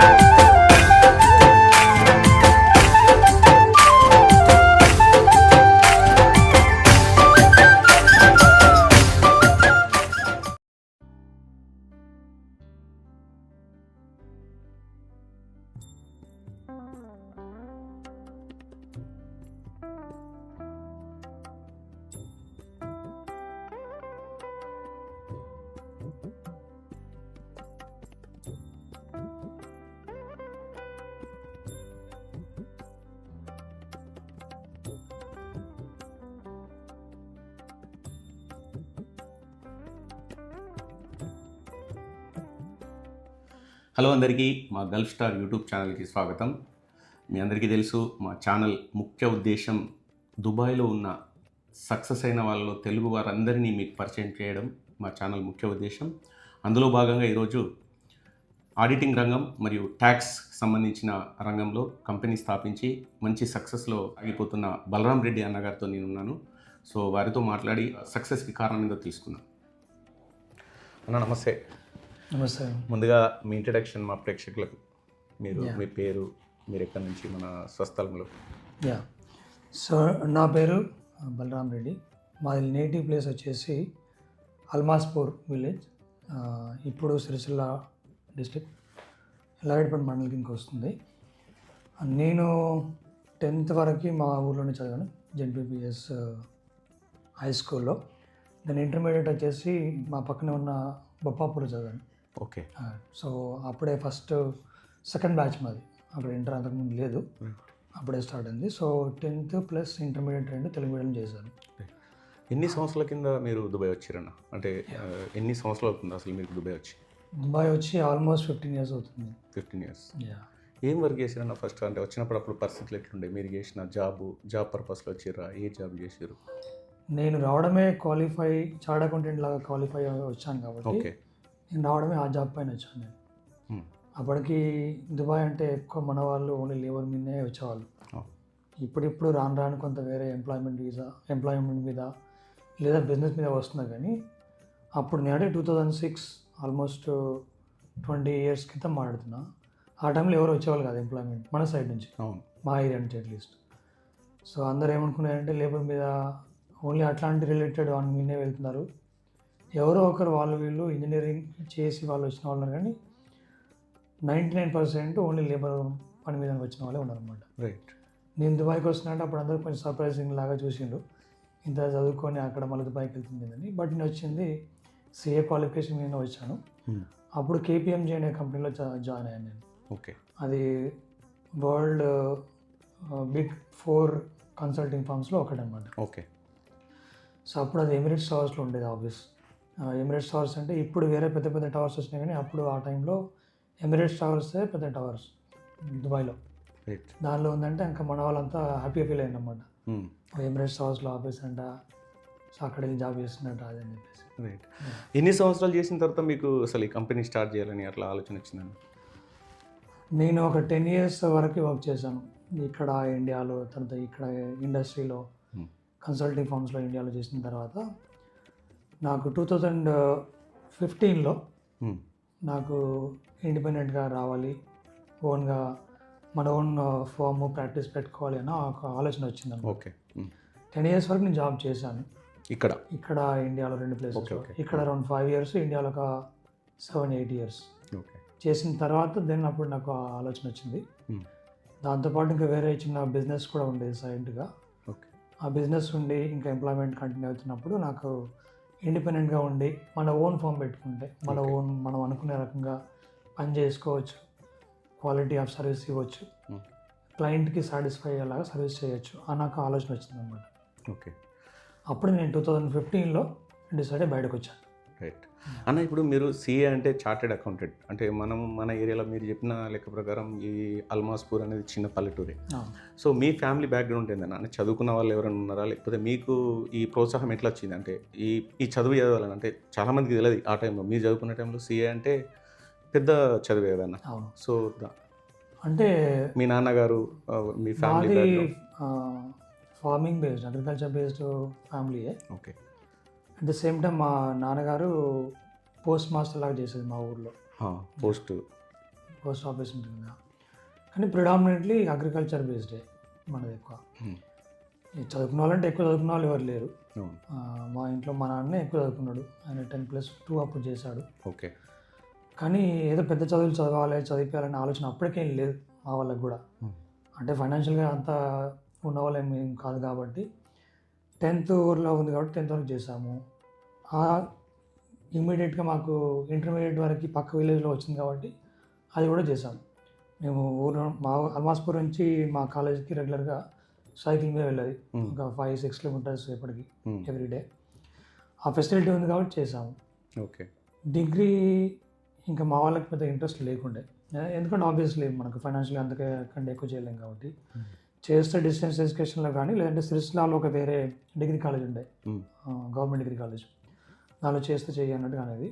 Woo! అందరికీ మా Gulf star YouTube ఛానల్కి స్వాగతం. మీ అందరికీ తెలుసు మా ఛానల్ ముఖ్య ఉద్దేశం దుబాయ్లో ఉన్న సక్సెస్ అయిన వాళ్ళలో తెలుగు వారందరినీ మీకు పరిచయం చేయడం మా ఛానల్ ముఖ్య ఉద్దేశం. అందులో భాగంగా ఈరోజు ఆడిటింగ్ రంగం మరియు ట్యాక్స్ సంబంధించిన రంగంలో కంపెనీ స్థాపించి మంచి సక్సెస్లో ఆగిపోతున్న బలరాం రెడ్డి అన్నగారితో నేను ఉన్నాను సో వారితో మాట్లాడి సక్సెస్కి కారణం ఏందో అన్న నమస్తే. నమస్తే ముందుగా మీ ఇంట్రడక్షన్ మా ప్రేక్షకులకు. మీరు. మీ పేరు మీరు ఎక్కడి నుంచి మన స్వస్థలంలో? యా సో నా పేరు బలరాం రెడ్డి. మాది నేటివ్ ప్లేస్ వచ్చేసి అల్మాస్పూర్ విలేజ్ ఇప్పుడు సిరిసిల్ల డిస్టిక్ ఎల్లారెడ్డిపేట మండలి కిందకి వస్తుంది. నేను టెన్త్ వరకు మా ఊర్లోనే చదివాను జెడ్పీపీఎస్ హై స్కూల్లో దాని ఇంటర్మీడియట్ వచ్చేసి మా పక్కనే ఉన్న బొప్పాపూర్లో చదివాను. ఓకే. సో అప్పుడే ఫస్ట్ సెకండ్ బ్యాచ్ మాది. అప్పుడు ఇంటర్ అంతకుముందు లేదు. అప్పుడే స్టార్ట్ అయింది. సో టెన్త్ ప్లస్ ఇంటర్మీడియట్ రెండు తెలుగు మీడియం చేశాను. ఎన్ని సంవత్సరాల కింద మీరు దుబాయ్ వచ్చారన్న? అంటే ఎన్ని సంవత్సరాలు అవుతుంది అసలు మీరు దుబాయ్ వచ్చి? ముంబై వచ్చి ఆల్మోస్ట్ ఫిఫ్టీన్ ఇయర్స్ అవుతుంది. Fifteen years. యా ఏం వర్క్ చేశారన్న ఫస్ట్? అంటే వచ్చినప్పుడు అప్పుడు పరిస్థితులు ఎట్లుండే? మీరు చేసిన జాబ్ జాబ్ పర్పస్లో వచ్చిర్రా ఏ జాబ్ చేసారు నేను రావడమే క్వాలిఫై చార్ట్ అకౌంటెంట్ లాగా క్వాలిఫై వచ్చాను కాబట్టి ఓకే. నేను రావడమే ఆ జాబ్ పైన వచ్చాను నేను. అప్పటికి దుబాయ్ అంటే ఎక్కువ మన వాళ్ళు ఓన్లీ లేబర్ మీదనే వచ్చేవాళ్ళు. ఇప్పుడిప్పుడు రాను రాను కొంత వేరే ఎంప్లాయ్మెంట్ వీసా ఎంప్లాయ్మెంట్ మీద లేదా బిజినెస్ మీద వస్తున్నా కానీ అప్పుడు నేనే two thousand six almost twenty years క్రితం మాట్లాడుతున్నా. ఆ టైంలో ఎవరు వచ్చేవాళ్ళు కాదు ఎంప్లాయ్మెంట్ మన సైడ్ నుంచి. మా ఏరియా నుంచి అట్లీస్ట్ సో అందరు ఏమనుకున్నారంటే లేబర్ మీద ఓన్లీ అట్లాంటి రిలేటెడ్ వాని మీదే వెళ్తున్నారు. ఎవరో ఒకరు వాళ్ళు వీళ్ళు ఇంజనీరింగ్ చేసి వాళ్ళు వచ్చిన వాళ్ళు ఉన్నారు కానీ ninety nine percent only labour పని మీద వచ్చిన వాళ్ళే ఉన్నారన్నమాట. రైట్. నేను దుబాయ్కి వస్తున్నట్టు అప్పుడు అందరూ కొంచెం సర్ప్రైజింగ్ లాగా చూసిండు. ఇంత చదువుకొని అక్కడ మళ్ళీ దుబాయ్కి వెళ్తుంది అని బట్ నేను వచ్చింది సిఏ క్వాలిఫికేషన్ మీద వచ్చాను. అప్పుడు కేపీఎంజీ అనే కంపెనీలో జాయిన్ అయ్యాను నేను. ఓకే. అది వరల్డ్ బిగ్ ఫోర్ కన్సల్టింగ్ ఫర్మ్స్లో ఒకటనమాట ఓకే. సో అప్పుడు అది ఎమిరేట్స్ టవర్స్లో ఉండేది ఆఫీస్ ఎమిరేట్స్ టవర్స్ అంటే ఇప్పుడు వేరే పెద్ద పెద్ద టవర్స్ వచ్చినాయి కానీ అప్పుడు ఆ టైంలో ఎమిరేట్స్ టవర్సే పెద్ద టవర్స్ దుబాయ్లో రైట్ దానిలో ఉందంటే ఇంకా మన వాళ్ళంతా హ్యాపీగా ఫీల్ అయిందన్నమాట. ఎమిరేట్స్ టవర్స్లో ఆఫీస్ అంట సో అక్కడ వెళ్ళి జాబ్ చేస్తున్నట్టు అని చెప్పేసి. రైట్ ఎన్ని సంవత్సరాలు చేసిన తర్వాత మీకు అసలు ఈ కంపెనీ స్టార్ట్ చేయాలని అట్లా ఆలోచన వచ్చిందండి నేను ఒక టెన్ ఇయర్స్ వరకు వర్క్ చేశాను. ఇక్కడ ఇండియాలో తర్వాత ఇక్కడ ఇండస్ట్రీలో. కన్సల్టింగ్ ఫర్మ్స్లో ఇండియాలో చేసిన తర్వాత నాకు టూ థౌజండ్ ఫిఫ్టీన్లో. నాకు ఇండిపెండెంట్గా రావాలి. ఓన్గా మన ఓన్ ఫామ్ ప్రాక్టీస్ పెట్టుకోవాలి అన్న ఒక ఆలోచన వచ్చింది ఓకే టెన్ ఇయర్స్ వరకు నేను జాబ్ చేశాను. ఇక్కడ? ఇక్కడ ఇండియాలో రెండు ప్లేసెస్. ఇక్కడ అరౌండ్ ఫైవ్ ఇయర్స్ ఇండియాలో ఒక సెవెన్ ఎయిట్ ఇయర్స్ చేసిన తర్వాత దెన్ అప్పుడు నాకు ఆలోచన వచ్చింది. Hmm. దాంతోపాటు ఇంకా వేరే చిన్న బిజినెస్ కూడా ఉండేది ఓకే ఆ బిజినెస్ ఉండి ఇంకా ఎంప్లాయ్మెంట్ కంటిన్యూ అవుతున్నప్పుడు నాకు ఇండిపెండెంట్గా ఉండి మన ఓన్ ఫామ్ పెట్టుకుంటే మన. ఓన్ మనం అనుకునే రకంగా పని చేసుకోవచ్చు క్వాలిటీ ఆఫ్ సర్వీస్ ఇవ్వచ్చు. క్లయింట్కి సాటిస్ఫై అయ్యేలాగా సర్వీస్ చేయొచ్చు అని నాకు ఆలోచన వచ్చింది అనమాట ఓకే అప్పుడు నేను టూ థౌజండ్ ఫిఫ్టీన్లో డిసైడ్ బయటకు వచ్చాను రైట్ అన్న ఇప్పుడు మీరు సిఏ అంటే చార్టెడ్ అకౌంటెంట్ అంటే మనం మన ఏరియాలో మీరు చెప్పిన లెక్క ప్రకారం ఈ అల్మాస్పూర్ అనేది చిన్న పల్లెటూరే. సో మీ ఫ్యామిలీ బ్యాక్గ్రౌండ్ ఏందన్న? అంటే చదువుకున్న వాళ్ళు ఎవరైనా ఉన్నారా? లేకపోతే మీకు ఈ ప్రోత్సాహం ఎట్లా వచ్చింది? అంటే ఈ ఈ చదువు చదవాలని అంటే చాలామందికి తెలియదు ఆ టైంలో మీరు చదువుకున్న టైంలో సిఏ అంటే పెద్ద చదివే కదన్న? అవును. సో అంటే మీ నాన్నగారు మీ family farming based agriculture based ఫ్యామిలీయే okay. At the same time మా నాన్నగారు పోస్ట్ మాస్టర్ లాగా చేసేది మా ఊర్లో. పోస్ట్. పోస్ట్ ఆఫీస్ ఉంటుంది కదా. కానీ ప్రిడామినెంట్లీ అగ్రికల్చర్ బేస్డే మనది ఎక్కువ. Hmm. చదువుకున్న వాళ్ళంటే ఎక్కువ చదువుకున్న వాళ్ళు ఎవరు లేరు. ఆ, మా ఇంట్లో మా నాన్నే ఎక్కువ చదువుకున్నాడు. ఆయన టెన్ ప్లస్ టూ అప్పుడు చేశాడు. ఓకే కానీ ఏదో పెద్ద చదువులు చదవాలి చదివించాలనే ఆలోచన అప్పటికేం లేదు మా వాళ్ళకి కూడా. Hmm. అంటే ఫైనాన్షియల్గా అంత ఉన్న వాళ్ళేం ఏం కాదు కాబట్టి టెన్త్ ఊర్లో ఉంది కాబట్టి టెన్త్ వరకు చేసాము ఆ ఇమ్మీడియట్గా మాకు ఇంటర్మీడియట్ వరకు పక్క విలేజ్లో వచ్చింది కాబట్టి అది కూడా చేసాము మేము ఊరు మా అల్మాస్పూర్ నుంచి మా కాలేజీకి రెగ్యులర్గా సైకిల్ మీద వెళ్ళేది. ఒక ఫైవ్ సిక్స్ కిలోమీటర్స్ ఎప్పటికి Hmm. ఎవ్రీడే ఆ ఫెసిలిటీ ఉంది కాబట్టి చేసాము ఓకే. డిగ్రీ ఇంకా మా వాళ్ళకి పెద్ద ఇంట్రెస్ట్ లేకుండే. ఎందుకంటే ఆబ్వియస్లీ మనకు ఫైనాన్షియల్ అంతకే కంటే ఎక్కువ చేయలేం కాబట్టి. చేస్తే డిస్టెన్స్ ఎడ్యుకేషన్లో కానీ లేదంటే సిరిసిలాలో ఒక వేరే డిగ్రీ కాలేజ్ ఉండే. గవర్నమెంట్ డిగ్రీ కాలేజ్ దానిలో చేస్తే చెయ్యి అన్నట్టుగా అనేది.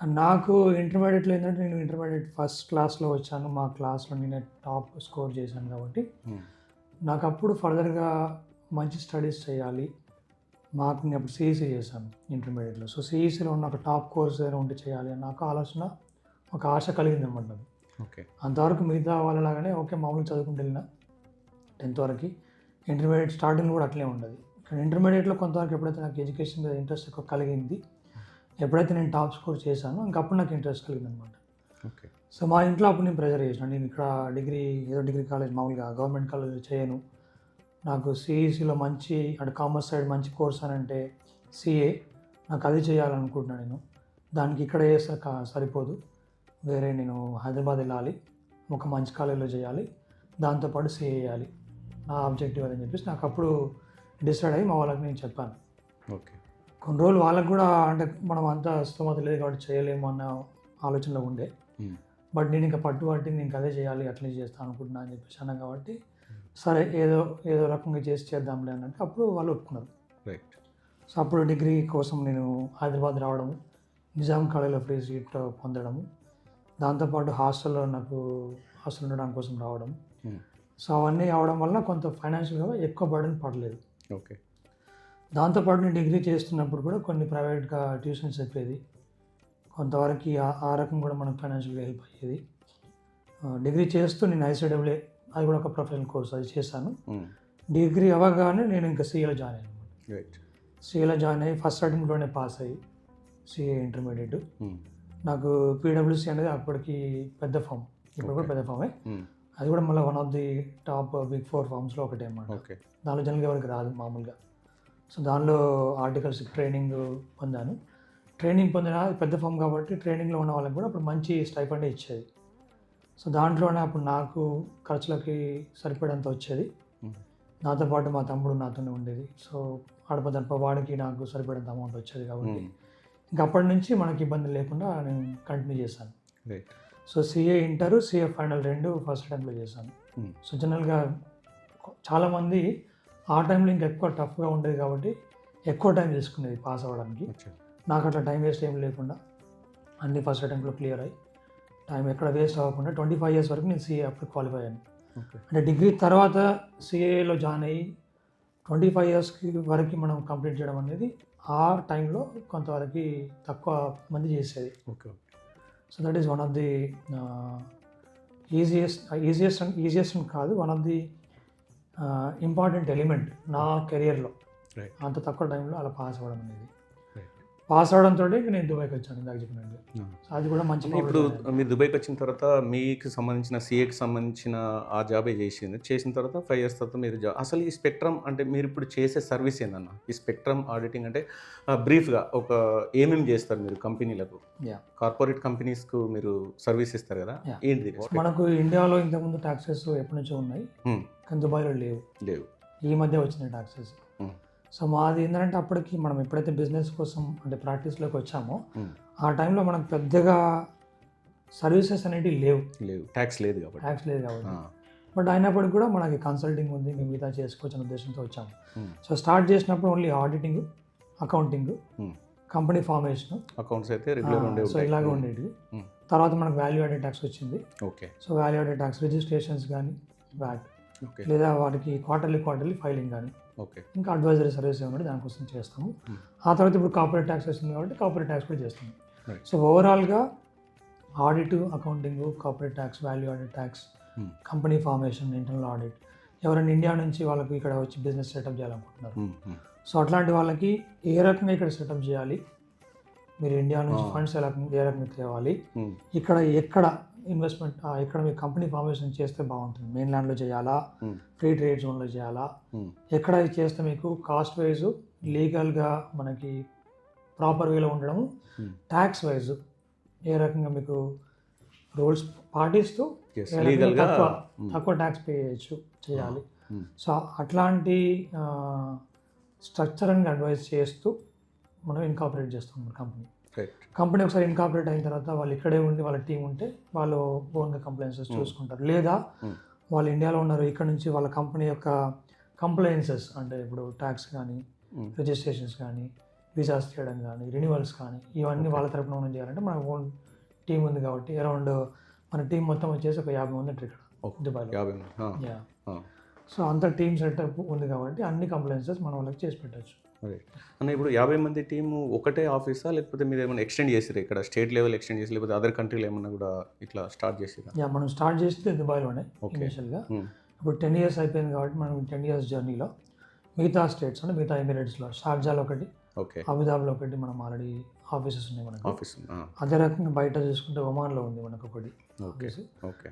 కానీ నాకు ఇంటర్మీడియట్లో ఏంటంటే నేను ఇంటర్మీడియట్ ఫస్ట్ క్లాస్లో వచ్చాను. మా క్లాస్లో నేను టాప్ స్కోర్ చేశాను కాబట్టి. నాకు అప్పుడు ఫర్దర్గా మంచి స్టడీస్ చేయాలి. మాకు నేను అప్పుడు సిఈసీ చేశాను ఇంటర్మీడియట్లో సో సిఈసీలో ఉన్న ఒక టాప్ కోర్స్ ఏదైనా ఉంటే చేయాలి అని నాకు ఆలోచన ఒక ఆశ కలిగింది అనమాట ఓకే. అంతవరకు మిగతా వాళ్ళలాగానే ఓకే మామూలుగా చదువుకుంటూ వెళ్ళిన. టెన్త్ వరకు. ఇంటర్మీడియట్ స్టార్టింగ్ కూడా అట్లే ఉండదు. కానీ ఇంటర్మీడియట్లో కొంతవరకు ఎప్పుడైతే నాకు ఎడ్యుకేషన్ మీద ఇంట్రెస్ట్ ఎక్కువ కలిగింది ఎప్పుడైతే నేను టాప్ స్కోర్ చేశానో ఇంకప్పుడు నాకు ఇంట్రెస్ట్ కలిగింది అనమాట ఓకే. సో మా ఇంట్లో అప్పుడు నేను ప్రెజర్ చేసిన నేను ఇక్కడ డిగ్రీ ఏదో డిగ్రీ కాలేజ్ మామూలుగా గవర్నమెంట్ కాలేజ్ చేయను. నాకు సిఈసిలో మంచి అంటే కామర్స్ సైడ్ మంచి కోర్స్ అని అంటే సిఏ నాకు అది చేయాలనుకుంటున్నాను నేను. దానికి ఇక్కడ చేస్తే కా- సరిపోదు. వేరే నేను హైదరాబాద్ వెళ్ళాలి ఒక మంచి కాలేజీలో చేయాలి దాంతోపాటు సిఏ చేయాలి. నా ఆబ్జెక్టివ్ అదని చెప్పేసి నాకు అప్పుడు డిసైడ్ అయ్యి మా వాళ్ళకి నేను చెప్పాను. ఓకే. కొన్ని రోజులు వాళ్ళకి కూడా అంటే మనం అంతా స్తోమత లేదు కాబట్టి చేయలేము అన్న ఆలోచనలో ఉండే. బట్ నేను ఇంకా పట్టుబట్టి నేను అదే చేయాలి అట్లే చేస్తాను అనుకుంటున్నా అని చెప్పేసి అన్నా కాబట్టి సరే ఏదో ఏదో రకంగా చేసి చేద్దాంలే అన్నట్టు అప్పుడు వాళ్ళు ఒప్పుకున్నారు. రైట్. సో అప్పుడు డిగ్రీ కోసం నేను హైదరాబాద్ రావడము నిజాం కాలేజీలో ఫ్రీ సీట్ పొందడము దాంతోపాటు హాస్టల్లో నాకు హాస్టల్ ఉండడం కోసం రావడం. సో అవన్నీ అవడం వల్ల కొంత ఫైనాన్షియల్గా ఎక్కువ బర్డన్ పడలేదు. ఓకే. దాంతోపాటు నేను డిగ్రీ చేస్తున్నప్పుడు కూడా కొన్ని ప్రైవేట్గా ట్యూషన్స్ చెప్పేది. కొంతవరకు ఆ- రకం కూడా మనకు ఫైనాన్షియల్గా హెల్ప్ అయ్యేది. డిగ్రీ చేస్తూ నేను ఐసీడబ్ల్యూ అది కూడా ఒక ప్రొఫెషనల్ కోర్స్ అది చేశాను. డిగ్రీ అవ్వగానే నేను ఇంకా సీఏలో జాయిన్ అయ్యాను సీఏలో జాయిన్ అయ్యి ఫస్ట్ అటెంప్ట్లోనే పాస్ అయ్యి సిఏ ఇంటర్మీడియట్. నాకు పీడబ్ల్యూసీ అనేది అప్పటికి పెద్ద ఫామ్. ఇప్పుడు కూడా. పెద్ద ఫామే. అది కూడా మళ్ళీ one of the top big four ఫామ్స్లో ఒకటే అన్నమాట. ఓకే. దానిలో జనరల్గా ఎవరికి రాదు మామూలుగా. సో దానిలో ఆర్టికల్స్ ట్రైనింగ్ పొందాను. ట్రైనింగ్ పొందిన పెద్ద ఫామ్ కాబట్టి ట్రైనింగ్లో ఉన్న వాళ్ళకి కూడా అప్పుడు మంచి స్టైఫండ్ ఇచ్చేది. సో దాంట్లోనే అప్పుడు నాకు ఖర్చులకి సరిపడేంత వచ్చేది. నాతో పాటు మా తమ్ముడు నాతోనే ఉండేది. సో ఆడపదడప వాడికి నాకు సరిపడేంత అమౌంట్ వచ్చేది కాబట్టి. ఇంకా అప్పటి నుంచి మనకి ఇబ్బంది లేకుండా నేను కంటిన్యూ చేశాను. Right so CA inter CA final రెండు ఫస్ట్ అటెంప్ట్లో చేశాను. Hmm. సో జనరల్గా చాలామంది ఆ టైంలో ఇంకా ఎక్కువ టఫ్గా ఉండేది కాబట్టి ఎక్కువ టైం తీసుకునేది పాస్ అవ్వడానికి. నాకు అట్లా టైం వేస్ట్ ఏం లేకుండా అన్ని ఫస్ట్ అటెంప్ట్లో క్లియర్ అయ్యి టైం ఎక్కడ వేస్ట్ అవ్వకుండా ట్వంటీ ఫైవ్ ఇయర్స్ వరకు నేను సిఏ అప్పుడు క్వాలిఫై అయ్యాను. అంటే డిగ్రీ తర్వాత సిఏలో జాయిన్ అయ్యి ట్వంటీ ఫైవ్ ఇయర్స్కి వరకు మనం కంప్లీట్ చేయడం అనేది ఆ టైంలో కొంతవరకు తక్కువ మంది చేసేది. Okay. So that is one of the easiest easiest easiest కాదు one of the important element నా కెరియర్లో Right. అంత తక్కువ టైంలో అలా పాస్ అవ్వడం అనేది. పాస్ అవడంతో నేను దుబాయ్కి వచ్చాను ఇందాక చెప్పినట్టు. అది కూడా మంచి ఇప్పుడు మీరు దుబాయ్కి వచ్చిన తర్వాత మీకు సంబంధించిన సిఏకి సంబంధించిన ఆ జాబే చేసింది? చేసిన తర్వాత ఫైవ్ ఇయర్స్ తర్వాత మీరు జాబ్ అసలు ఈ స్పెక్ట్రమ్ అంటే మీరు ఇప్పుడు చేసే సర్వీస్ ఏందన్న? ఈ స్పెక్ట్రమ్ ఆడిటింగ్ అంటే బ్రీఫ్గా ఒక ఏమేమి చేస్తారు మీరు కంపెనీలకు. కార్పొరేట్ కంపెనీస్కు మీరు సర్వీస్ ఇస్తారు కదా. ఏంటి మనకు ఇండియాలో ఇంతకుముందు ట్యాక్సెస్ ఎప్పటి నుంచో ఉన్నాయి. Hmm. కానీ దుబాయ్లో లేవు. లేవు. ఈ మధ్య వచ్చిన ట్యాక్సెస్ Hmm. సో మాది ఏంటంటే అప్పటికి మనం ఎప్పుడైతే బిజినెస్ కోసం అంటే ప్రాక్టీస్లోకి వచ్చామో. ఆ టైంలో మనకు పెద్దగా సర్వీసెస్ అనేటివి లేవు. లేవు. ట్యాక్స్ లేదు కాబట్టి. ట్యాక్స్ లేదు కాబట్టి. బట్ అయినప్పటికీ కూడా మనకి కన్సల్టింగ్ ఉంది మిగతా చేసుకోవచ్చు అనే ఉద్దేశంతో వచ్చాము. సో స్టార్ట్ చేసినప్పుడు only auditing accounting. Company formation accounts అయితే రెగ్యులర్ సో ఇలాగే Hmm. తర్వాత మనకు వాల్యూ యాడెడ్ ట్యాక్స్ వచ్చింది. Okay. So value added tax registrations కానీ వ్యాట్ లేదా వాటికి క్వార్టర్లీ క్వార్టర్లీ ఫైలింగ్ కానీ. ఓకే. ఇంకా అడ్వైజరీ సర్వీస్ ఏమన్నా దానికోసం చేస్తాము. Hmm. ఆ తర్వాత ఇప్పుడు కార్పొరేట్ ట్యాక్స్ వస్తుంది కాబట్టి కార్పొరేట్ ట్యాక్స్ కూడా చేస్తాము. సో ఓవరాల్గా audit accounting corporate tax value audit tax Hmm. Company formation internal audit ఎవరైనా ఇండియా నుంచి వాళ్ళకి ఇక్కడ వచ్చి బిజినెస్ సెటప్ చేయాలనుకుంటున్నారు. ఉమ్, ఉమ్, సో అట్లాంటి వాళ్ళకి ఏ రకంగా ఇక్కడ సెటప్ చేయాలి? మీరు ఇండియా నుంచి. ఫండ్స్ ఎలా ఏ రకంగా తేవాలి? ఇక్కడ ఎక్కడ ఇన్వెస్ట్మెంట్ ఇక్కడ మీ కంపెనీ ఫార్మేషన్ చేస్తే బాగుంటుంది. మెయిన్ ల్యాండ్లో చేయాలా. ఫ్రీ ట్రేడ్ జోన్లో చేయాలా? ఎక్కడ చేస్తే మీకు కాస్ట్ వైజ్ లీగల్గా మనకి ప్రాపర్ వేలో ఉండడం. ట్యాక్స్ వైజ్ ఏ రకంగా మీకు రూల్స్ పాటిస్తూ తక్కువ తక్కువ ట్యాక్స్ పే చేయొచ్చు చేయాలి. సో అట్లాంటి స్ట్రక్చరింగ్ అడ్వైస్ చేస్తూ మనం ఇన్కాపరేట్ చేస్తాం మన కంపెనీ. కంపెనీ ఒకసారి ఇన్కాపరేట్ అయిన తర్వాత వాళ్ళు ఇక్కడే ఉండి వాళ్ళ టీం ఉంటే వాళ్ళు ఓన్గా కంప్లైన్సెస్ Hmm. చూసుకుంటారు లేదా Hmm. వాళ్ళు ఇండియాలో ఉన్నారు ఇక్కడ నుంచి వాళ్ళ కంపెనీ యొక్క కంప్లైన్సెస్ అంటే ఇప్పుడు ట్యాక్స్ కానీ రిజిస్ట్రేషన్స్ కానీ వీసాస్ చేయడం కానీ రెన్యువల్స్ కానీ ఇవన్నీ వాళ్ళ తరపున మనం చేయాలంటే మన ఓన్ టీం ఉంది కాబట్టి అరౌండ్ మన టీం మొత్తం వచ్చేసి ఒక యాభై మంది ఉంటారు ఇక్కడ Okay. దుబాయ్లో యాభై మంది. ఆ, యా ఆ, సో అంత టీమ్ సెటప్ ఉంది కాబట్టి అన్ని కంప్లైన్సెస్ మనం వాళ్ళకి చేసి పెట్టచ్చు అన్న ఇప్పుడు యాభై మంది టీము ఒకటే ఆఫీసా? లేకపోతే మీరు ఏమైనా ఎక్స్టెండ్ చేసిరా ఇక్కడ స్టేట్ లెవెల్ ఎక్స్టెండ్ చేసి లేకపోతే అదర్ కంట్రీలో ఏమన్నా కూడా ఇట్లా స్టార్ట్ చేసిరా యా మనం స్టార్ట్ చేస్తే దుబాయ్లోనే. ఇనిషియల్గా ఇప్పుడు టెన్ ఇయర్స్ అయిపోయింది కాబట్టి మనం టెన్ ఇయర్స్ జర్నీలో మిగతా స్టేట్స్ అంటే మిగతా ఎమిరేట్స్లో షార్జాలో ఒకటి ఓకే. అబుదాబిలో ఒకటి మనం ఆల్రెడీ ఆఫీసెస్ ఉన్నాయి మనకు. ఆఫీస్ అదే రకంగా బయట చూసుకుంటే ఒమాన్లో ఉంది మనకు ఒకటి. Okay okay.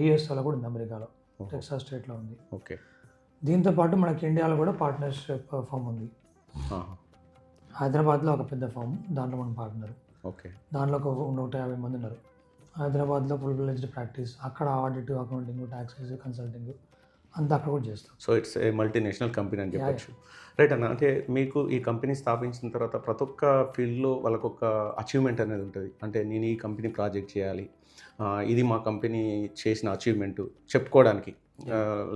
యూఎస్లో కూడా ఉంది అమెరికాలో. టెక్సాస్ స్టేట్లో ఉంది. ఓకే. దీంతో పాటు మనకి ఇండియాలో కూడా పార్ట్నర్షిప్ ఫామ్ ఉంది. ఆహా, హైదరాబాద్లో ఒక పెద్ద ఫామ్ దాంట్లో మనం పార్ట్నర్ ఓకే. దాంట్లో ఒక నూట యాభై మంది ఉన్నారు. హైదరాబాద్లో ఫుల్ ఫ్లెజ్డ్ ప్రాక్టీస్ అక్కడ ఆడిట్ అకౌంటింగ్ ట్యాక్సెస్ కన్సల్టింగ్ అంతా అక్కడ కూడా చేస్తాం. So it's a multinational company అని చెప్పొచ్చు. రైట్ అన్న అంటే మీకు ఈ కంపెనీ స్థాపించిన తర్వాత ప్రతి ఒక్క ఫీల్డ్లో వాళ్ళకు ఒక అచీవ్మెంట్ అనేది ఉంటుంది. అంటే నేను ఈ కంపెనీ ప్రాజెక్ట్ చేయాలి ఇది మా కంపెనీ చేసిన అచీవ్మెంట్ చెప్పుకోవడానికి.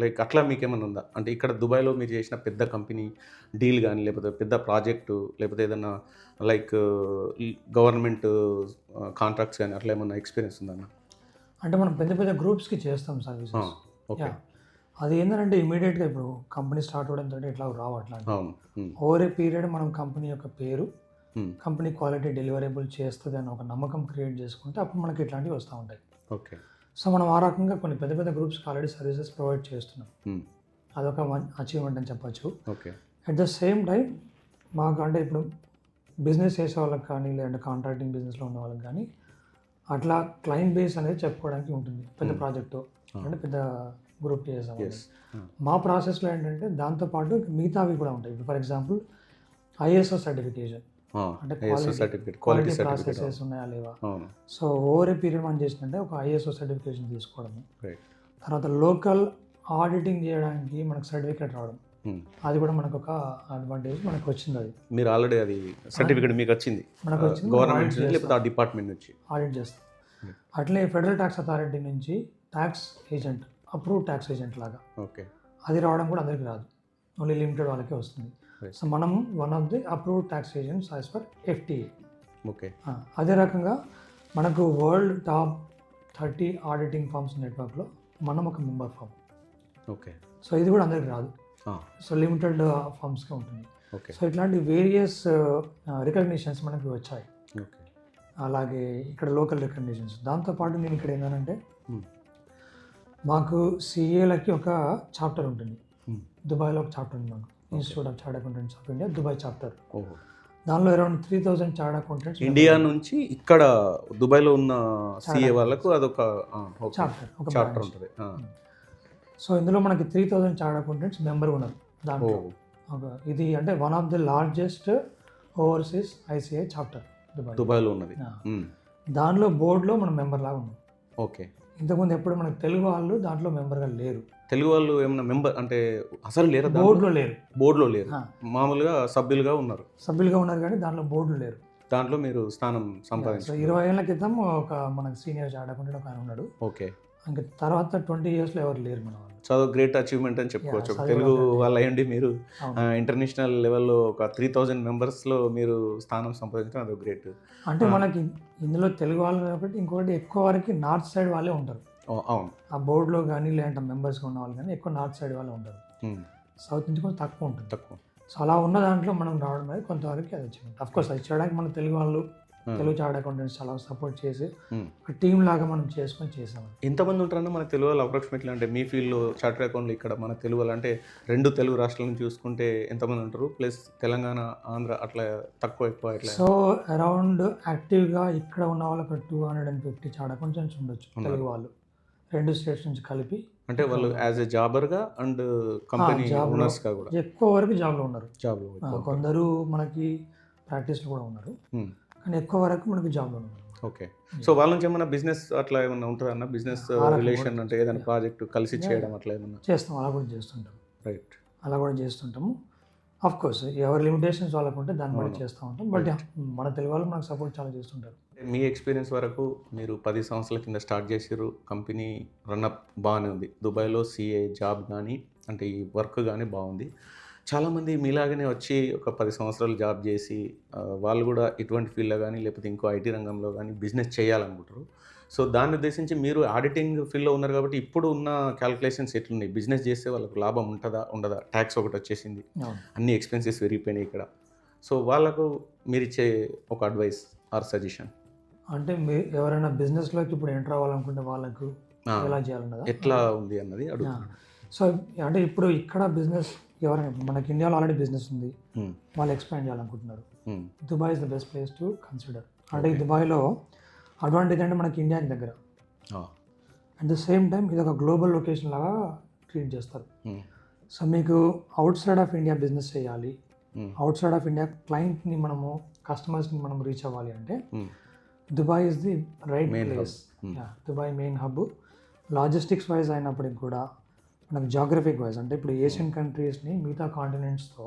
లైక్ అట్లా మీకేమైనా ఉందా? అంటే ఇక్కడ దుబాయ్లో మీరు చేసిన పెద్ద కంపెనీ డీల్ కానీ లేకపోతే పెద్ద ప్రాజెక్టు లేకపోతే ఏదైనా లైక్ గవర్నమెంట్ కాంట్రాక్ట్స్ కానీ అట్లా ఏమన్నా ఎక్స్పీరియన్స్ ఉందన్న అంటే మనం పెద్ద పెద్ద గ్రూప్స్కి చేస్తాం సర్వీసెస్ ఓకే అది ఏంటంటే ఇమీడియట్గా ఇప్పుడు కంపెనీ స్టార్ట్ అవడంతో ఇట్లా రావు ఉమ్, ఓవర్ ఏ పీరియడ్ మనం కంపెనీ యొక్క పేరు కంపెనీ క్వాలిటీ డెలివరబుల్ చేస్తుంది అని ఒక నమ్మకం క్రియేట్ చేసుకుంటే అప్పుడు మనకి ఇట్లాంటివి వస్తూ ఉంటాయి. ఓకే సో మనం ఆ రకంగా కొన్ని పెద్ద పెద్ద గ్రూప్స్కి ఆల్రెడీ సర్వీసెస్ ప్రొవైడ్ చేస్తున్నాం. ఉమ్, అదొక అచీవ్మెంట్ అని చెప్పొచ్చు. Okay at the same time మాకు అంటే ఇప్పుడు బిజినెస్ చేసే వాళ్ళకి కానీ లేదంటే కాంట్రాక్టింగ్ బిజినెస్లో ఉన్న వాళ్ళకి కానీ అట్లా క్లయింట్ బేస్ అనేది చెప్పుకోవడానికి ఉంటుంది. పెద్ద Hmm. ప్రాజెక్టు అంటే పెద్ద గ్రూప్ చేసాం ఎస్ మా ప్రాసెస్లో ఏంటంటే దాంతోపాటు మిగతావి కూడా ఉంటాయి. ఇప్పుడు ఫర్ ఎగ్జాంపుల్ ఐఎస్ఓ సర్టిఫికేషన్ అంటే సర్టిఫికేట్ క్వాలిటీ ప్రాసెసెస్ ఉన్నాయా లేవా? సో ఓవర్ ఏ పీరియడ్ మనం చేసిందంటే ఒక ఐఎస్ఓ సర్టిఫికేషన్ తీసుకోవడము. రైట్ తర్వాత లోకల్ ఆడిటింగ్ చేయడానికి మనకు సర్టిఫికేట్ రావడం. Hmm. అది కూడా మనకు ఒక అడ్వాంటేజ్ మనకు వచ్చింది అది. మీరు ఆల్రెడీ అది సర్టిఫికేట్ మీకు వచ్చింది. మనకు వచ్చింది గవర్నమెంట్. లేకపోతే ఆ డిపార్ట్మెంట్ నుంచి? ఆడిట్ చేస్తాం. Hmm. అట్లే ఫెడరల్ ట్యాక్స్ అథారిటీ నుంచి tax agent approve tax agent లాగా. ఓకే అది రావడం కూడా అందరికీ రాదు. ఓన్లీ లిమిటెడ్ వాళ్ళకే వస్తుంది. సో మనం one of the approved tax agents as per FTA okay అదే రకంగా మనకు world top thirty auditing firms నెట్వర్క్లో మనం ఒక మెంబర్ ఫామ్ ఓకే సో ఇది కూడా అందరికి రాదు. సో లిమిటెడ్ ఫార్మ్స్గా ఉంటుంది. ఓకే సో ఇట్లాంటి వేరియస్ రికగ్నిషన్స్ మనకి వచ్చాయి. ఓకే అలాగే ఇక్కడ లోకల్ రికగ్నిషన్స్ దాంతోపాటు నేను ఇక్కడ ఏంటంటే Hmm. మాకు సిఏలకి ఒక చాప్టర్ ఉంటుంది. Hmm. దుబాయ్లో ఒక చాప్టర్ ఉంది మాకు. Institute of chart accountants of India Dubai chapter ఓహో. దానిలో around three thousand chart accountants India నుంచి ఇక్కడ దుబాయ్లో ఉన్న సిఏ వాళ్ళకు అదొక చాప్టర్ ఒక చాప్టర్. ఉంటుంది. సో ఇందులో మనకి three thousand chart accountants member ఉన్నారు దాంట్లో. ఇది అంటే one of the largest overseas ICI chapter Dubai దుబాయ్లో. ఉన్నది. ఉమ్, దానిలో బోర్డులో మనం మెంబర్ లాగా ఉన్నాం. ఓకే. ఇంతకుముందు ఎప్పుడు మనకు తెలుగు వాళ్ళు దాంట్లో మెంబర్గా లేరు. తెలుగు వాళ్ళు ఏమన్నా మెంబర్ అంటే అసలు లేరా బోర్డులో లేరు. బోర్డులో లేరు. మామూలుగా సభ్యులుగా ఉన్నారు. సభ్యులుగా ఉన్నారు కానీ దాంట్లో బోర్డులు లేరు. దాంట్లో మీరు స్థానం సంపాదించారు ఇరవై ఏళ్ళ క్రితం ఒక మనకు సీనియర్ అకౌంటెంట్ ఒక ఆయన ఉన్నాడు. ఓకే. ఇంకా తర్వాత ట్వంటీ ఇయర్స్లో ఎవరు లేరు మన వాళ్ళు. చదువు గ్రేట్ అచీవ్మెంట్ అని చెప్పుకోవచ్చు. తెలుగు వాళ్ళు అయ్యండి మీరు. ఇంటర్నేషనల్ లెవెల్లో ఒక త్రీ థౌజండ్ మెంబర్స్లో మీరు స్థానం సంపాదించడం అది గ్రేట్. అంటే. మనకి ఇందులో తెలుగు వాళ్ళు ఒకటి ఇంకొకటి ఎక్కువ వరకు నార్త్ సైడ్ వాళ్ళే ఉంటారు. అవును. ఆ బోర్డులో కానీ లేదంటే మెంబర్స్గా ఉన్న వాళ్ళు కానీ ఎక్కువ నార్త్ సైడ్ వాళ్ళే ఉంటారు ఉమ్, సౌత్ నుంచి కొంచెం తక్కువ ఉంటుంది. తక్కువ. సో అలా ఉన్న దాంట్లో మనం రావడం అనేది కొంతవరకు అది వచ్చింది. అఫ్ కోర్స్ అది చేయడానికి మన తెలుగు వాళ్ళు తెలుగు చార్ట్ అకౌంటెంట్స్ చాలా సపోర్ట్ చేసి. ఒక టీం లాగా మనం చేసుకొని చేసాం. ఎంతమంది ఉంటారన్న మన తెలుగు వాళ్ళు అప్రాక్సిమేట్లీ అంటే మీ ఫీల్డ్లో చార్టర్ అకౌంట్లు ఇక్కడ మన తెలుగు వాళ్ళు అంటే రెండు తెలుగు రాష్ట్రాల నుంచి చూసుకుంటే ఎంతమంది ఉంటారు? ప్లస్ తెలంగాణ ఆంధ్ర అట్లా తక్కువ ఎక్కువ ఇట్లా సో అరౌండ్ యాక్టివ్గా ఇక్కడ ఉన్న వాళ్ళకి two hundred and fifty chart accountants ఉండొచ్చు. తెలుగు వాళ్ళు. రెండు స్టేట్స్ నుంచి కలిపి అంటే వాళ్ళు యాజ్ ఎ జాబర్గా అండ్ కంపెనీ. ఓనర్స్గా కూడా. ఎక్కువ వరకు జాబ్లో ఉన్నారు. జాబ్లో కొందరు మనకి ప్రాక్టీస్లో కూడా ఉన్నారు. Hmm. కానీ ఎక్కువ వరకు మనకి జాబ్లో ఉన్నారు. ఓకే సో వాళ్ళ నుంచి ఏమైనా బిజినెస్ అట్లా ఏమైనా ఉంటుందన్న బిజినెస్ రిలేషన్. అంటే ఏదైనా. ప్రాజెక్ట్ కలిసి. చేయడం అట్లా ఏమన్నా? చేస్తాం అలా కూడా చేస్తుంటాం. రైట్ అలా కూడా చేస్తుంటాము. అఫ్ కోర్స్ ఎవరి లిమిటేషన్స్ వాళ్ళకు ఉంటే దాన్ని బట్టి అవును. చేస్తూ ఉంటాం. బట్ మన తెలుగు వాళ్ళు మనకు సపోర్ట్ చాలా చేస్తుంటారు. మీ ఎక్స్పీరియన్స్ వరకు మీరు పది సంవత్సరాల కింద స్టార్ట్ చేసారు కంపెనీ రన్అప్ బాగానే ఉంది. దుబాయ్లో సిఏ జాబ్ కానీ అంటే ఈ వర్క్ కానీ బాగుంది. చాలామంది మీలాగానే వచ్చి ఒక పది సంవత్సరాలు జాబ్ చేసి వాళ్ళు కూడా ఇటువంటి ఫీల్డ్లో కానీ లేకపోతే ఇంకో ఐటీ రంగంలో కానీ బిజినెస్ చేయాలనుకుంటారు సో దాన్ని ఉద్దేశించి మీరు ఆడిటింగ్ ఫీల్డ్లో ఉన్నారు కాబట్టి ఇప్పుడు ఉన్న క్యాలిక్యులేషన్స్ ఎట్లున్నాయి? బిజినెస్ చేస్తే వాళ్ళకు లాభం ఉంటుందా ఉండదా? ట్యాక్స్ ఒకటి వచ్చేసింది. అన్ని ఎక్స్పెన్సెస్ పెరిగిపోయినాయి ఇక్కడ. సో వాళ్ళకు మీరు ఇచ్చే ఒక అడ్వైస్ ఆర్ సజెషన్ అంటే ఎవరైనా బిజినెస్లోకి ఇప్పుడు ఎంటర్ అవ్వాలనుకుంటే వాళ్ళకు ఎలా చేయాలన్నదా ఎట్లా ఉంది అన్నది సో అంటే ఇప్పుడు ఇక్కడ బిజినెస్ ఎవరైనా మనకి ఇండియాలో ఆల్రెడీ బిజినెస్ ఉంది. వాళ్ళు ఎక్స్పాండ్ చేయాలనుకుంటున్నారు. Dubai is the best place to consider అంటే దుబాయ్లో అడ్వాంటేజ్ అంటే మనకి ఇండియాకి దగ్గర. అట్ ద సేమ్ టైం ఇది ఒక గ్లోబల్ లొకేషన్ లాగా ట్రీట్ చేస్తారు. సో మీకు outside of India business చేయాలి. అవుట్ సైడ్ ఆఫ్ ఇండియా క్లయింట్ని మనము కస్టమర్స్ని మనం రీచ్ అవ్వాలి అంటే. Dubai is the right place Hmm. Dubai main hub logistics wise అయినప్పటికి కూడా మనకు జాగ్రఫిక్ వైజ్ అంటే ఇప్పుడు ఏషియన్ కంట్రీస్ని మిగతా కాంటినెంట్స్తో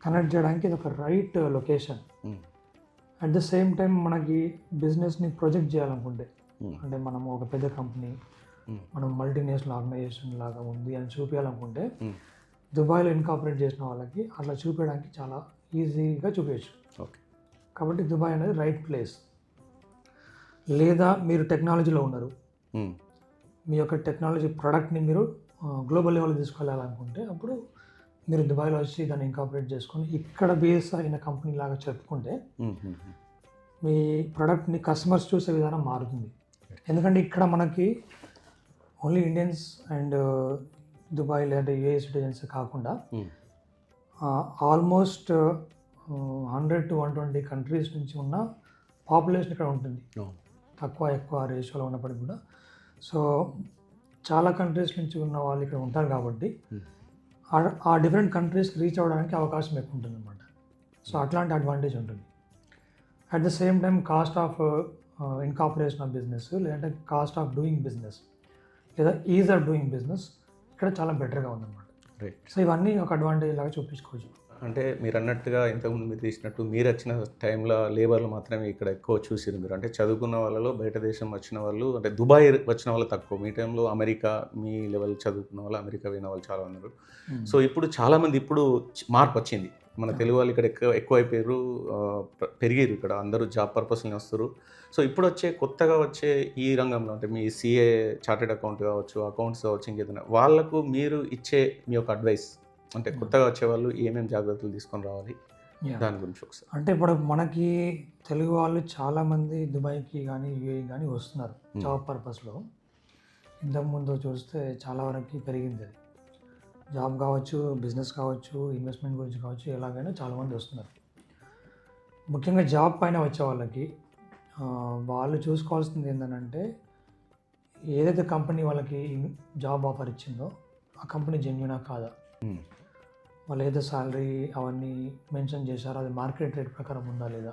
కనెక్ట్ చేయడానికి ఇది ఒక right location Hmm. At the same time మనకి బిజినెస్ని ప్రొజెక్ట్ చేయాలనుకుంటే Hmm. అంటే మనం ఒక పెద్ద కంపెనీ Hmm. మనం మల్టీనేషనల్ ఆర్గనైజేషన్ లాగా ఉంది అని చూపించాలనుకుంటే Hmm. దుబాయ్లో ఇన్కాపరేట్ చేసిన వాళ్ళకి అట్లా చూపించడానికి చాలా ఈజీగా చూపించచ్చు ఓకే కాబట్టి దుబాయ్ అనేది రైట్ ప్లేస్ లేదా మీరు టెక్నాలజీలో ఉన్నారు Hmm. మీ యొక్క టెక్నాలజీ ప్రోడక్ట్ని మీరు గ్లోబల్ లెవెల్ తీసుకెళ్ళాలనుకుంటే అప్పుడు మీరు దుబాయ్లో వచ్చి దాన్ని ఇంకాపరేట్ చేసుకొని ఇక్కడ బేస్ అయిన కంపెనీ లాగా చెప్పుకుంటే Hmm. Hmm. మీ ప్రోడక్ట్ని కస్టమర్స్ చూసే విధానం మారుతుంది ఎందుకంటే ఇక్కడ మనకి ఓన్లీ ఇండియన్స్ అండ్ దుబాయ్ లేదంటే యూఏ సిటిజన్స్ కాకుండా Hmm. Almost hundred to one twenty countries నుంచి ఉన్న పాపులేషన్ ఇక్కడ ఉంటుంది No. తక్కువ ఎక్కువ రేషియోలో ఉన్నప్పటికీ కూడా. సో చాలా కంట్రీస్ నుంచి ఉన్న వాళ్ళు ఇక్కడ ఉంటారు కాబట్టి Hmm. ఆ- ఆ డిఫరెంట్ కంట్రీస్కి రీచ్ అవ్వడానికి అవకాశం ఎక్కువ ఉంటుంది అనమాట సో అట్లాంటి అడ్వాంటేజ్ ఉంటుంది. At the same time cost of incorporation of business లేదంటే కాస్ట్ ఆఫ్ డూయింగ్ బిజినెస్ లేదా ఈజ్ ఆఫ్ డూయింగ్ బిజినెస్ ఇక్కడ చాలా బెటర్గా ఉందన్నమాట. రైట్ సో ఇవన్నీ ఒక అడ్వాంటేజ్ లాగా చూపించుకోవచ్చు. అంటే మీరు అన్నట్టుగా ఇంతకుముందు మీరు తీసినట్టు మీరు వచ్చిన టైంలో లేబర్లు మాత్రమే ఇక్కడ ఎక్కువ చూసిరు మీరు. అంటే చదువుకున్న వాళ్ళలో బయట దేశం వచ్చిన వాళ్ళు అంటే దుబాయ్ వచ్చిన వాళ్ళు తక్కువ. మీ టైంలో అమెరికా మీ లెవెల్ చదువుకున్న వాళ్ళు అమెరికా పోయిన వాళ్ళు చాలా ఉన్నారు. సో ఇప్పుడు చాలామంది ఇప్పుడు మార్పు వచ్చింది. మన తెలుగు వాళ్ళు ఇక్కడ ఎక్కువ ఎక్కువైపోయారు ఆ, పె- పెరిగారు ఇక్కడ. అందరూ జాబ్ పర్పస్ని వస్తారు సో ఇప్పుడు వచ్చే కొత్తగా వచ్చే ఈ రంగంలో అంటే మీ సిఏ చార్టెడ్ అకౌంట్ కావచ్చు అకౌంట్స్ కావచ్చు ఇంకేదైనా వాళ్ళకు మీరు ఇచ్చే మీ యొక్క అడ్వైస్ అంటే కొత్తగా వచ్చే వాళ్ళు ఏమేమి జాగ్రత్తలు తీసుకొని రావాలి. దాని గురించి ఒకసారి అంటే ఇప్పుడు మనకి తెలుగు వాళ్ళు చాలామంది దుబాయ్కి కానీ యూఏ కానీ వస్తున్నారు Hmm. జాబ్ పర్పస్లో ఇంతకుముందు చూస్తే చాలా వరకు పెరిగింది అది జాబ్ కావచ్చు బిజినెస్ కావచ్చు ఇన్వెస్ట్మెంట్ గురించి కావచ్చు ఎలాగైనా చాలామంది వస్తున్నారు ముఖ్యంగా జాబ్ పైన వచ్చే వాళ్ళకి వాళ్ళు చూసుకోవాల్సింది ఏంటంటే ఏదైతే కంపెనీ వాళ్ళకి జాబ్ ఆఫర్ ఇచ్చిందో ఆ కంపెనీ జెన్యునా కాదా Hmm. వాళ్ళు ఏదో శాలరీ అవన్నీ మెన్షన్ చేశారో అది మార్కెట్ రేట్ ప్రకారం ఉందా లేదా.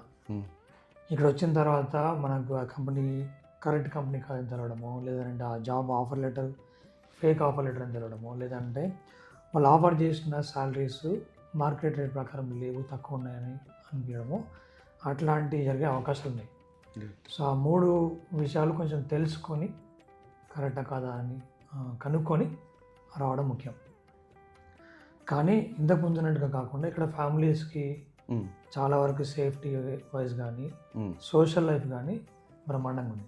ఇక్కడ వచ్చిన తర్వాత మనకు ఆ కంపెనీ కరెక్ట్ కంపెనీ కాదని తెలవడము లేదంటే ఆ job offer letter fake offer letter అని తెలవడము లేదంటే వాళ్ళు ఆఫర్ చేసిన శాలరీస్ మార్కెట్ రేట్ ప్రకారం లేవు తక్కువ ఉన్నాయని అనిపించడము అట్లాంటివి జరిగే అవకాశాలు ఉన్నాయి. సో ఆ మూడు విషయాలు కొంచెం తెలుసుకొని కరెక్టా కాదా అని కనుక్కొని రావడం ముఖ్యం. కానీ ఇంతకు ముందున్నట్టుగా కాకుండా ఇక్కడ ఫ్యామిలీస్కి. చాలా వరకు సేఫ్టీ వైజ్ కానీ. సోషల్ లైఫ్ కానీ బ్రహ్మాండంగా ఉంది.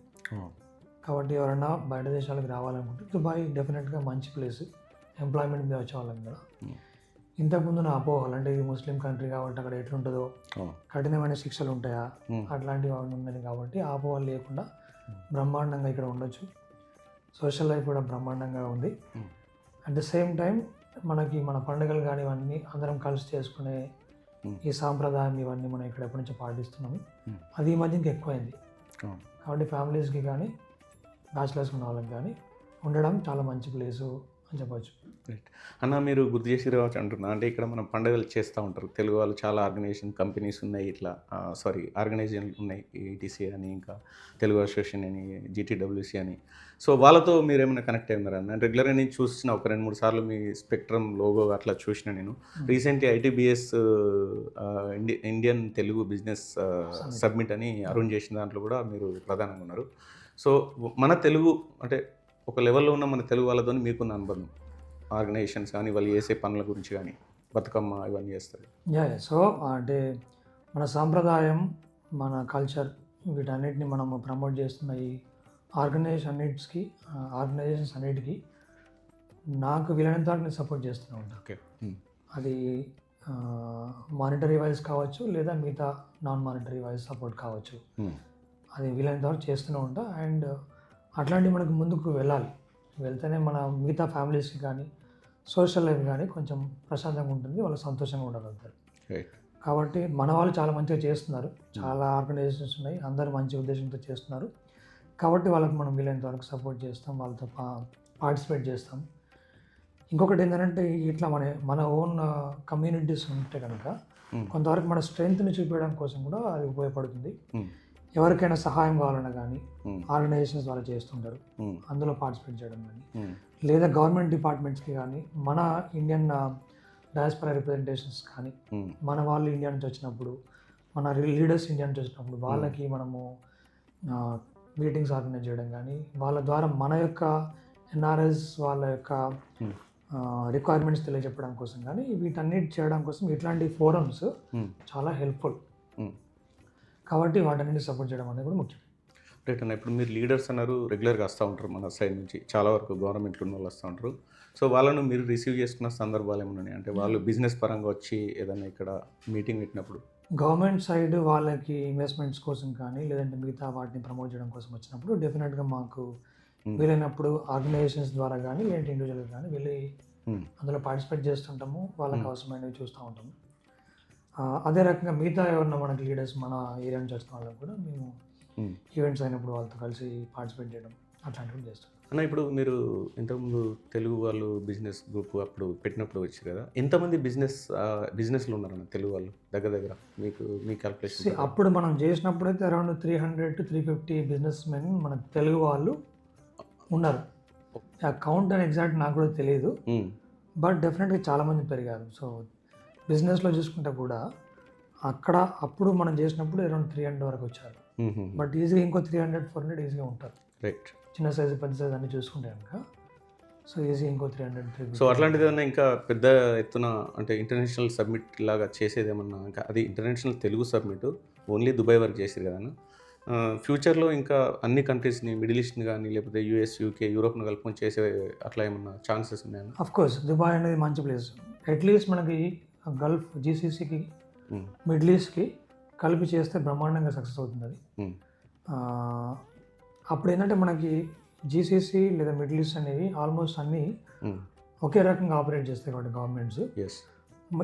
కాబట్టి ఎవరైనా బయట దేశాలకు రావాలనుకుంటే దుబాయ్ డెఫినెట్గా మంచి ప్లేస్ ఎంప్లాయ్మెంట్ మీద వచ్చే కూడా Hmm. ఇంతకుముందు నా అపోహలు అంటే ఇది ముస్లిం కంట్రీ కాబట్టి అక్కడ ఎట్లుంటుందో కఠినమైన శిక్షలు ఉంటాయా. అట్లాంటివి ఉందని కాబట్టి అపోహలు లేకుండా బ్రహ్మాండంగా ఇక్కడ ఉండొచ్చు సోషల్ లైఫ్ కూడా బ్రహ్మాండంగా ఉంది. అట్ ద సేమ్ టైం మనకి మన పండుగలు కానీ ఇవన్నీ అందరం కలిసి చేసుకునే. ఈ సాంప్రదాయం ఇవన్నీ మనం ఇక్కడ ఎప్పటి నుంచో పాటిస్తున్నాము. అది ఈ మధ్య ఇంకా ఎక్కువైంది కాబట్టి ఫ్యామిలీస్కి కానీ బ్యాచిలర్స్ ఉన్న వాళ్ళకి కానీ ఉండడం చాలా మంచి ప్లేసు అని చెప్పొచ్చు రైట్ అన్న మీరు గుర్తు చేసి రావచ్చు అంటున్నా. అంటే ఇక్కడ మనం పండుగలు చేస్తూ ఉంటారు. తెలుగు వాళ్ళు చాలా ఆర్గనైజేషన్ కంపెనీస్ ఉన్నాయి ఇట్లా. సారీ ఆర్గనైజేషన్ ఉన్నాయి. ఈటీసీ అని ఇంకా తెలుగు అసోసియేషన్ అని జీటీడబ్ల్యూసీ అని. సో వాళ్ళతో మీరు ఏమైనా కనెక్ట్ అయినారా? అన్న రెగ్యులర్గా నేను చూసిన ఒక రెండు మూడు సార్లు మీ స్పెక్ట్రమ్ లోగో అట్లా చూసిన నేను. Recently ITBS Indian Telugu business summit అని అరుణ్ చేసిన దాంట్లో కూడా మీరు ప్రధానంగా ఉన్నారు. సో మన తెలుగు అంటే ఒక లెవెల్లో ఉన్న మన తెలుగు వాళ్ళతో మీకున్న అనుబంధం. ఆర్గనైజేషన్స్ కానీ వాళ్ళు చేసే పనుల గురించి కానీ బతుకమ్మ ఇవన్నీ చేస్తారు. యా సో అంటే మన సాంప్రదాయం మన కల్చర్ వీటన్నిటిని మనము ప్రమోట్ చేస్తున్న ఈ ఆర్గనైజేషన్ అన్నిటికి ఆర్గనైజేషన్స్ అన్నిటికీ నాకు వీలైనంత వరకు నేను సపోర్ట్ చేస్తూనే ఉంటాను ఓకే అది మానిటరీ వైజ్ కావచ్చు లేదా మిగతా నాన్ మానిటరీ వైజ్ సపోర్ట్ కావచ్చు అది వీలైనంత వరకు చేస్తూనే ఉంటా. అండ్ అట్లాంటివి మనకు ముందుకు వెళ్ళాలి. వెళ్తేనే మన మిగతా ఫ్యామిలీస్కి కానీ సోషల్ లైఫ్ కానీ కొంచెం ప్రశాంతంగా ఉంటుంది వాళ్ళు సంతోషంగా ఉండగలుగుతారు కాబట్టి మన వాళ్ళు చాలా మంచిగా చేస్తున్నారు. చాలా ఆర్గనైజేషన్స్ ఉన్నాయి అందరూ మంచి ఉద్దేశంతో చేస్తున్నారు. కాబట్టి వాళ్ళకి మనం వీలైనంత వరకు సపోర్ట్ చేస్తాం వాళ్ళతో పా పార్టిసిపేట్ చేస్తాం. ఇంకొకటి ఏంటంటే ఇట్లా మన మన ఓన్ కమ్యూనిటీస్ ఉంటే కనుక కొంతవరకు మన స్ట్రెంగ్త్ని చూపించడం కోసం కూడా అది ఉపయోగపడుతుంది. ఎవరికైనా సహాయం కావాలన్నా కానీ ఆర్గనైజేషన్స్ వాళ్ళు చేస్తుంటారు. అందులో పార్టిసిపేట్ చేయడం కానీ. లేదా గవర్నమెంట్ డిపార్ట్మెంట్స్కి కానీ మన ఇండియన్ డయాస్పరా రిప్రజెంటేషన్స్ కానీ మన వాళ్ళు ఇండియా నుంచి వచ్చినప్పుడు మన లీడర్స్ ఇండియా నుంచి వచ్చినప్పుడు వాళ్ళకి మనము మీటింగ్స్ ఆర్గనైజ్ చేయడం కానీ వాళ్ళ ద్వారా మన యొక్క ఎన్ఆర్ఎస్ వాళ్ళ యొక్క రిక్వైర్మెంట్స్ తెలియజెప్పడం కోసం కానీ వీటన్నిటి చేయడం కోసం ఇట్లాంటి ఫోరమ్స్ చాలా హెల్ప్ఫుల్ కాబట్టి వాటన్నిటి సపోర్ట్ చేయడం అనేది కూడా ముఖ్యం. రైట్ అన్న ఇప్పుడు మీరు లీడర్స్ అన్నారు రెగ్యులర్గా వస్తూ ఉంటారు మన సైడ్ నుంచి. చాలా వరకు గవర్నమెంట్లో ఉన్న వాళ్ళు వస్తూ ఉంటారు. సో వాళ్ళను మీరు రిసీవ్ చేసుకున్న సందర్భాలు ఏమైనా ఉన్నాయి? అంటే వాళ్ళు బిజినెస్ పరంగా వచ్చి ఏదైనా ఇక్కడ మీటింగ్ పెట్టినప్పుడు. గవర్నమెంట్ సైడ్ వాళ్ళకి ఇన్వెస్ట్మెంట్స్ కోసం కానీ లేదంటే మిగతా వాటిని ప్రమోట్ చేయడం కోసం వచ్చినప్పుడు డెఫినెట్గా మాకు. వీలైనప్పుడు ఆర్గనైజేషన్స్ ద్వారా కానీ లేదంటే ఇండివిజువల్గా కానీ వెళ్ళి. అందులో పార్టిసిపేట్ చేస్తుంటాము. వాళ్ళకి. అవసరమైనవి చూస్తూ ఉంటాము. అదే రకంగా మిగతా ఎవరన్నా మనకి లీడర్స్ మన ఏరియా నుంచి వచ్చిన వాళ్ళకి కూడా మేము Hmm. ఈవెంట్స్ అయినప్పుడు వాళ్ళతో కలిసి పార్టిసిపేట్ చేయడం అట్లాంటివి చేస్తాం. అన్న ఇప్పుడు మీరు ఇంతకుముందు తెలుగు వాళ్ళు బిజినెస్ గ్రూప్ అప్పుడు పెట్టినప్పుడు వచ్చారు కదా ఎంతమంది బిజినెస్ బిజినెస్లో ఉన్నారన్న తెలుగు వాళ్ళు దగ్గర దగ్గర? మీకు మీ క్యాల్కులేషన్ అప్పుడు మనం చేసినప్పుడు అయితే around three hundred to three fifty businessmen మన తెలుగు వాళ్ళు ఉన్నారు. ఆ కౌంట్ అని ఎగ్జాక్ట్ నాకు కూడా తెలియదు. బట్ డెఫినెట్గా చాలామంది పెరిగారు. సో బిజినెస్లో చూసుకుంటే కూడా అక్కడ అప్పుడు మనం చేసినప్పుడు అరౌండ్ త్రీ హండ్రెడ్ వరకు వచ్చారు. బట్ ఈజీగా ఇంకో త్రీ హండ్రెడ్ ఫోర్ హండ్రెడ్ ఈజీగా ఉంటారు. రైట్ చిన్న సైజు పెద్ద సైజు అన్ని చూసుకుంటే కనుక సో ఈజీ ఇంకో త్రీ హండ్రెడ్ త్రీ సో అట్లాంటిది ఏదన్నా ఇంకా పెద్ద ఎత్తున అంటే ఇంటర్నేషనల్ సబ్మిట్ లాగా చేసేది ఏమన్నా ఇంకా అది international Telugu summit only Dubai వరకు చేసారు కదన్న ఫ్యూచర్లో ఇంకా అన్ని కంట్రీస్ని మిడిల్ ఈస్ట్ని కానీ లేకపోతే యూఎస్ యూకే యూరోప్ని కలుపుకొని చేసే అట్లా ఏమన్నా ఛాన్సెస్ ఉన్నాయన్న అఫ్ కోర్స్ దుబాయ్ అనేది మంచి ప్లేస్ అట్లీస్ట్ మనకి గల్ఫ్ జీసీసీకి. మిడిల్ ఈస్ట్కి కలిపి చేస్తే బ్రహ్మాండంగా సక్సెస్ అవుతుంది అది అప్పుడు ఏంటంటే మనకి జీసీసీ లేదా మిడిల్ ఈస్ట్ అనేవి ఆల్మోస్ట్ అన్నీ ఒకే రకంగా ఆపరేట్ చేస్తాయి కాబట్టి గవర్నమెంట్స్.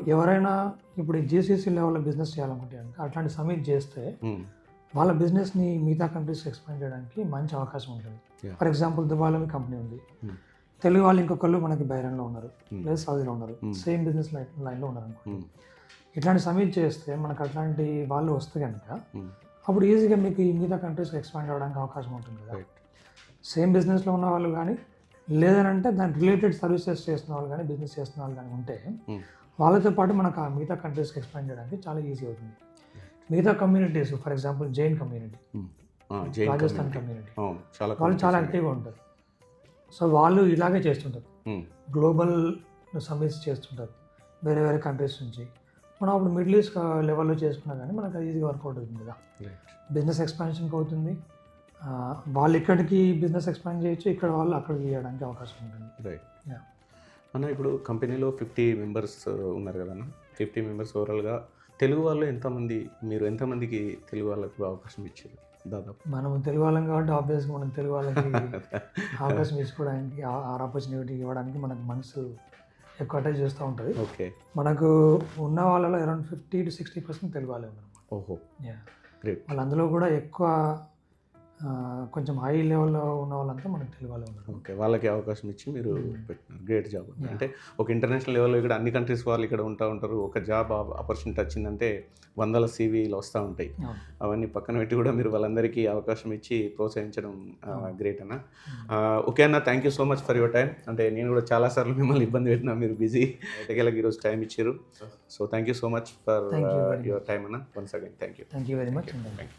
ఎవరైనా ఇప్పుడు జీసీసీ లెవెల్లో బిజినెస్ చేయాలనుకుంటే కనుక అట్లాంటి సమిట్ చేస్తే వాళ్ళ బిజినెస్ని మిగతా కంట్రీస్ ఎక్స్పాండ్ చేయడానికి మంచి అవకాశం ఉంటుంది. ఫర్ ఎగ్జాంపుల్ దుబాయ్లో మీ కంపెనీ ఉంది. తెలుగు వాళ్ళు ఇంకొకళ్ళు మనకి బైరన్లో ఉన్నారు. లేదా సౌదీలో ఉన్నారు. సేమ్ బిజినెస్ లైన్ లైన్లో ఉన్నారు అనుకో ఇట్లాంటి సమిట్ చేస్తే మనకు అట్లాంటి వాళ్ళు వస్తే కనుక అప్పుడు ఈజీగా మీకు ఈ మిగతా కంట్రీస్ ఎక్స్పాండ్ అవ్వడానికి అవకాశం ఉంటుంది కదా. సేమ్ బిజినెస్లో ఉన్న వాళ్ళు కానీ లేదనంటే దాని రిలేటెడ్ సర్వీసెస్ చేస్తున్న వాళ్ళు కానీ బిజినెస్ చేస్తున్న వాళ్ళు కానీ ఉంటే. వాళ్ళతో పాటు మనకు ఆ మిగతా కంట్రీస్కి ఎక్స్పాండ్ చేయడానికి చాలా ఈజీ అవుతుంది. మిగతా communities for example Jain community Rajasthan. Community వాళ్ళు చాలా యాక్టివ్గా ఉంటారు. సో వాళ్ళు ఇలాగే చేస్తుంటారు. గ్లోబల్ సమిట్స్ చేస్తుంటారు. వేరే వేరే కంట్రీస్ నుంచి. మనం అప్పుడు మిడిల్ ఈస్ట్ లెవెల్లో చేసుకున్నా కానీ మనకు అది ఈజీగా వర్కౌట్ అవుతుంది కదా. బిజినెస్ ఎక్స్పాన్షన్కి అవుతుంది. వాళ్ళు ఇక్కడికి బిజినెస్ ఎక్స్పాండ్ చేయొచ్చు ఇక్కడ వాళ్ళు అక్కడికి చేయడానికి అవకాశం ఉంటుంది. రైట్. అన్న ఇప్పుడు కంపెనీలో ఫిఫ్టీ మెంబర్స్ ఉన్నారు కదన్న ఫిఫ్టీ మెంబర్స్ ఓవరాల్గా తెలుగు వాళ్ళు ఎంతమంది మీరు ఎంతమందికి తెలుగు వాళ్ళకు అవకాశం ఇచ్చారు? దాదాపు. మనం తెలుగు వాళ్ళం కాబట్టి ఆబ్వియస్గా మనం తెలుగు వాళ్ళకి అవకాశం ఇచ్చుకోవడానికి ఆ ఆపర్చునిటీ ఇవ్వడానికి మనకు మనసు ఎక్కువ అటాచ్ చేస్తూ ఉంటుంది. ఓకే. మనకు ఉన్న వాళ్ళలో around fifty to sixty percent Telugu వాళ్ళే ఉన్నారు ఓహో. గ్రేట్ వాళ్ళు అందులో కూడా ఎక్కువ కొంచెం హై లెవెల్లో ఉన్న వాళ్ళంతా మనకు తెలుగు వాళ్ళే ఉన్నారు ఓకే వాళ్ళకి అవకాశం ఇచ్చి మీరు Hmm. పెట్టినారు గ్రేట్ జాబ్. అంటే ఒక ఇంటర్నేషనల్ లెవెల్లో ఇక్కడ అన్ని కంట్రీస్ వాళ్ళు ఇక్కడ ఉంటా ఉంటారు. ఒక జాబ్ ఆపర్చునిటీ వచ్చిందంటే వందల సీవీలు వస్తూ ఉంటాయి. అవును. అవన్నీ పక్కన పెట్టి కూడా మీరు వాళ్ళందరికీ అవకాశం ఇచ్చి ప్రోత్సహించడం. గ్రేట్ అన్న. ఓకే అన్న thank you so much for your time అంటే నేను కూడా చాలాసార్లు మిమ్మల్ని ఇబ్బంది పెట్టినా మీరు బిజీ ఎటకెళ్ళకి ఈరోజు టైం ఇచ్చారు. So thank you so much for your time అన్న. Once again thank you thank you very much thank you